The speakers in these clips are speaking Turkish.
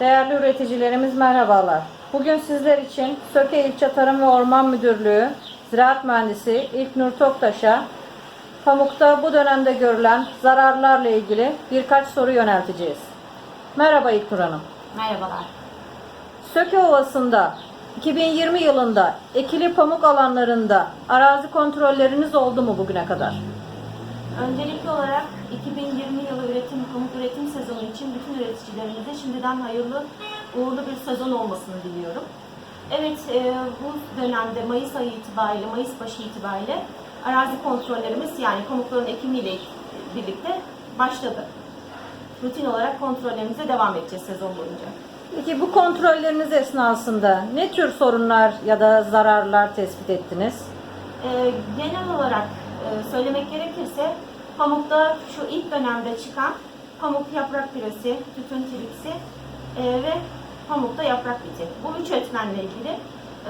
Değerli üreticilerimiz merhabalar. Bugün sizler için Söke İlçe Tarım ve Orman Müdürlüğü Ziraat Mühendisi İlknur Toktaş'a pamukta bu dönemde görülen zararlarla ilgili birkaç soru yönelteceğiz. Merhaba İlknur Hanım. Merhabalar. Söke Ovası'nda 2020 yılında ekili pamuk alanlarında arazi kontrolleriniz oldu mu bugüne kadar? Öncelikli olarak 2020 yılı üretim, pamuk üretim sezonu için bütün üreticilerimize şimdiden hayırlı, uğurlu bir sezon olmasını diliyorum. Evet, e, bu dönemde Mayıs ayı itibariyle, Mayıs başı itibariyle arazi kontrollerimiz yani pamukların ekimiyle birlikte başladı. Rutin olarak kontrollerimize devam edeceğiz sezon boyunca. Peki bu kontrolleriniz esnasında ne tür sorunlar ya da zararlar tespit ettiniz? Ee, genel olarak e, söylemek gerekirse pamukta şu ilk dönemde çıkan pamuk yaprak piresi, tütün tripsi e, ve pamukta yaprak biti. Bu üç etmenle ilgili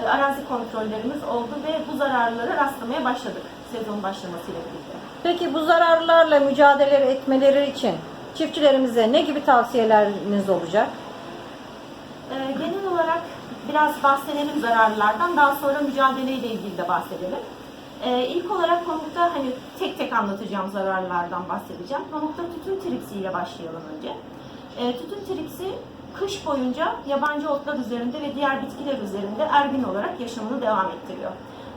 e, arazi kontrollerimiz oldu ve bu zararlara rastlamaya başladık sezon başlamasıyla birlikte. Peki bu zararlarla mücadele etmeleri için çiftçilerimize ne gibi tavsiyeleriniz olacak? Ee, genel olarak biraz bahsedelim zararlardan, daha sonra mücadeleyle ilgili de bahsedelim. Ee, ilk olarak pamukta hani tek tek anlatacağım zararlardan bahsedeceğim. Pamukta tütün tripsiyle başlayalım önce. Ee, tütün tripsi kış boyunca yabancı otlar üzerinde ve diğer bitkiler üzerinde ergin olarak yaşamını devam ettiriyor.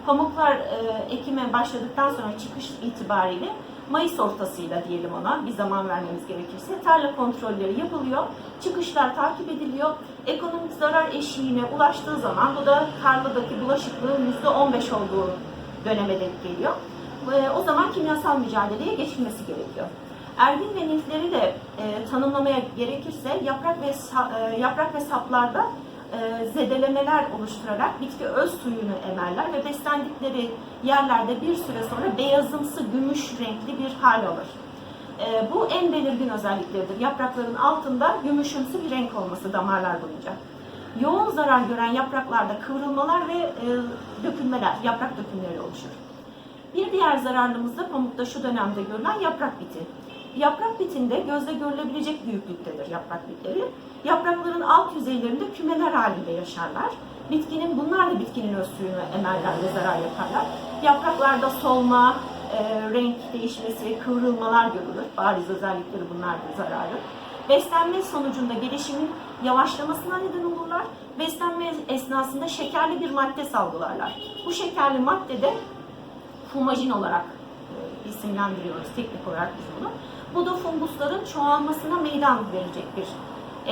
Pamuklar e, ekime başladıktan sonra çıkış itibariyle Mayıs ortasıyla diyelim ona bir zaman vermemiz gerekirse tarla kontrolleri yapılıyor. Çıkışlar takip ediliyor. Ekonomik zarar eşiğine ulaştığı zaman bu da tarladaki bulaşıklığın %15 olduğu döneme denk geliyor. O zaman kimyasal mücadeleye geçilmesi gerekiyor. Ergin ve nifleri de e, tanımlamaya gerekirse yaprak ve e, yaprak ve saplarda e, zedelemeler oluşturarak bitki öz suyunu emerler ve beslendikleri yerlerde bir süre sonra beyazımsı gümüş renkli bir hal alır. E, bu en belirgin özellikleridir. Yaprakların altında gümüşümsü bir renk olması damarlar boyunca. Yoğun zarar gören yapraklarda kıvrılmalar ve e, dökülmeler, yaprak dökümleri oluşur. Bir diğer zararlımız da pamukta şu dönemde görülen yaprak biti. Yaprak bitinde gözle görülebilecek büyüklüktedir yaprak bitleri. Yaprakların alt yüzeylerinde kümeler halinde yaşarlar. Bitkinin, bunlar da bitkinin öz suyunu emerler ve zarar yaparlar. Yapraklarda solma, e, renk değişmesi, kıvrılmalar görülür. Bariz özellikleri bunlardır zararı. Beslenme sonucunda gelişimin yavaşlamasına neden olurlar. Beslenme esnasında şekerli bir madde salgılarlar. Bu şekerli madde de fumajin olarak e, isimlendiriyoruz teknik olarak biz bunu. Bu da fungusların çoğalmasına meydan verecek bir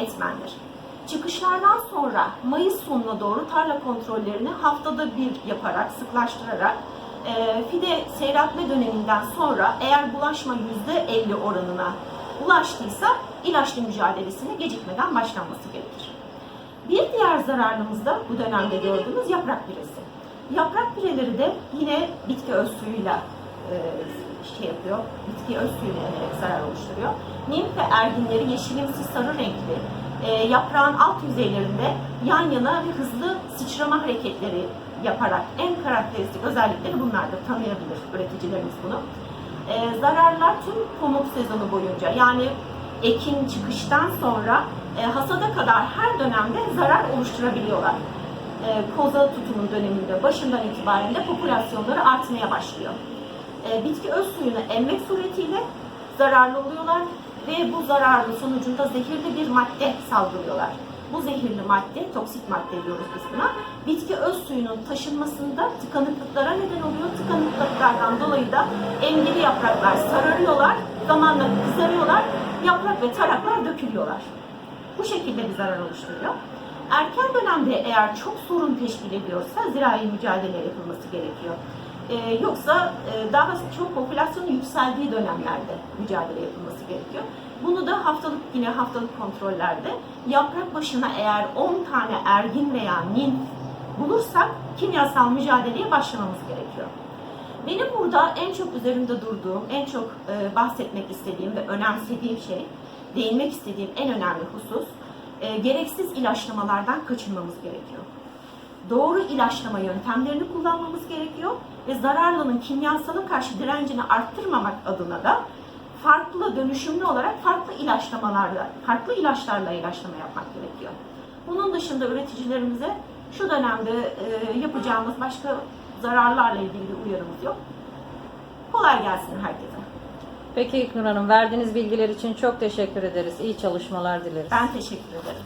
etmendir. Çıkışlardan sonra Mayıs sonuna doğru tarla kontrollerini haftada bir yaparak, sıklaştırarak e, fide seyretme döneminden sonra eğer bulaşma %50 oranına ulaştıysa ilaçlı mücadelesine gecikmeden başlanması gerekir. Bir diğer zararlımız da bu dönemde gördüğümüz yaprak piresi. Yaprak pireleri de yine bitki öz suyuyla e, şey yapıyor, bitki öz suyunu emerek zarar oluşturuyor. Nimf ve erginleri yeşilimsi sarı renkli, e, yaprağın alt yüzeylerinde yan yana ve hızlı sıçrama hareketleri yaparak en karakteristik özellikleri bunlardır. Tanıyabilir üreticilerimiz bunu. E, zararlar tüm pamuk sezonu boyunca yani ekin çıkıştan sonra e, hasada kadar her dönemde zarar oluşturabiliyorlar. E, koza tutumun döneminde başından itibaren de popülasyonları artmaya başlıyor. E, bitki öz suyunu emmek suretiyle zararlı oluyorlar ve bu zararlı sonucunda zehirli bir madde salgılıyorlar. Bu zehirli madde, toksik madde diyoruz biz buna, bitki öz suyunun taşınmasında tıkanıklıklara neden oluyor. Tıkanıklıklardan dolayı da emgili yapraklar sararıyorlar, zamanla kızarıyorlar, yaprak ve taraklar dökülüyorlar. Bu şekilde bir zarar oluşturuyor. Erken dönemde eğer çok sorun teşkil ediyorsa zirai mücadele yapılması gerekiyor. Ee, yoksa e, daha çok popülasyonun yükseldiği dönemlerde mücadele yapılması gerekiyor. Bunu da haftalık yine haftalık kontrollerde yaprak başına eğer 10 tane ergin veya ninf bulursak kimyasal mücadeleye başlamamız gerekiyor. Benim burada en çok üzerinde durduğum, en çok e, bahsetmek istediğim ve önemsediğim şey, değinmek istediğim en önemli husus, e, gereksiz ilaçlamalardan kaçınmamız gerekiyor. Doğru ilaçlama yöntemlerini kullanmamız gerekiyor ve zararlının kimyasala karşı direncini arttırmamak adına da farklı dönüşümlü olarak farklı ilaçlamalarla, farklı ilaçlarla ilaçlama yapmak gerekiyor. Bunun dışında üreticilerimize şu dönemde e, yapacağımız başka zararlarla ilgili bir uyarımız yok. Kolay gelsin herkese. Peki İlknur Hanım verdiğiniz bilgiler için çok teşekkür ederiz. İyi çalışmalar dileriz. Ben teşekkür ederim.